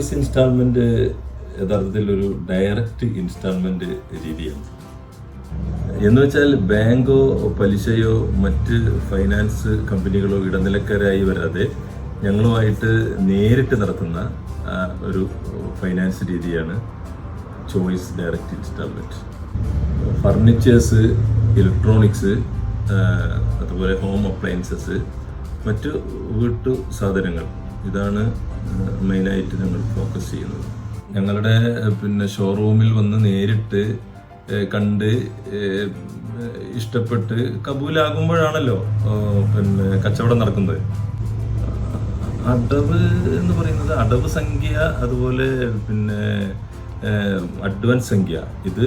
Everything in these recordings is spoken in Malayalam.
ചോയ്സ് ഇൻസ്റ്റാൾമെന്റ് യഥാർത്ഥത്തിൽ ഒരു ഡയറക്റ്റ് ഇൻസ്റ്റാൾമെന്റ് രീതിയാണ്. എന്ന് വെച്ചാൽ ബാങ്കോ പലിശയോ മറ്റ് ഫൈനാൻസ് കമ്പനികളോ ഇടനിലക്കാരായി വരാതെ ഞങ്ങളുമായിട്ട് നേരിട്ട് നടത്തുന്ന ഒരു ഫൈനാൻസ് രീതിയാണ് choice direct instalment furnitures electronics അതുപോലെ ഹോം അപ്ലയൻസസ് മറ്റു വീട്ടു സാധനങ്ങൾ. ഇതാണ് മെയിനായിട്ട് ഞങ്ങൾ ഫോക്കസ് ചെയ്യുന്നത്. ഞങ്ങളുടെ പിന്നെ ഷോറൂമിൽ വന്ന് നേരിട്ട് കണ്ട് ഇഷ്ടപ്പെട്ട് കബൂലാകുമ്പോഴാണല്ലോ പിന്നെ കച്ചവടം നടക്കുന്നത്. അടവ് എന്ന് പറയുന്നത് അടവ് സംഖ്യ അതുപോലെ പിന്നെ അഡ്വാൻസ് സംഖ്യ. ഇത്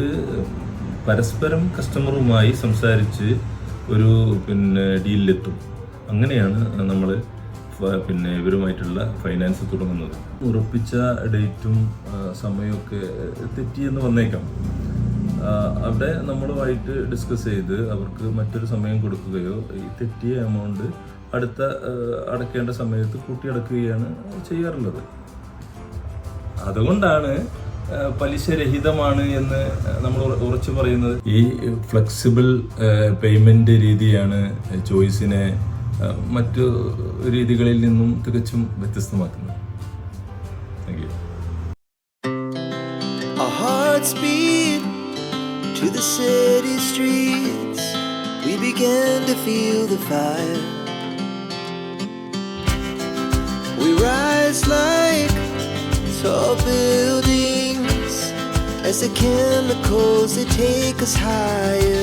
പരസ്പരം കസ്റ്റമറുമായി സംസാരിച്ച് ഒരു പിന്നെ ഡീലിലെത്തും അങ്ങനെയാണ് നമ്മൾ പിന്നെ ഇവരുമായിട്ടുള്ള ഫൈനാൻസ് തുടങ്ങുന്നത്. ഉറപ്പിച്ച ഡേറ്റും സമയമൊക്കെ തെറ്റിയെന്ന് വന്നേക്കാം. അവിടെ നമ്മളുമായിട്ട് ഡിസ്കസ് ചെയ്ത് അവർക്ക് മറ്റൊരു സമയം കൊടുക്കുകയോ ഈ തെറ്റിയ എമൗണ്ട് അടുത്ത അടയ്ക്കേണ്ട സമയത്ത് കൂട്ടിയടക്കുകയാണ് ചെയ്യാറുള്ളത്. അതുകൊണ്ടാണ് പലിശ പലിശരഹിതമാണ് എന്ന് നമ്മൾ ഉറച്ചു പറയുന്നത്. ഈ ഫ്ലെക്സിബിൾ പേയ്മെന്റ് രീതിയാണ് ചോയ്സിനെ മറ്റു രീതികളിൽ നിന്നും തികച്ചും വ്യത്യസ്തമാക്കുന്നത് tall buildings as the chemicals they take us higher.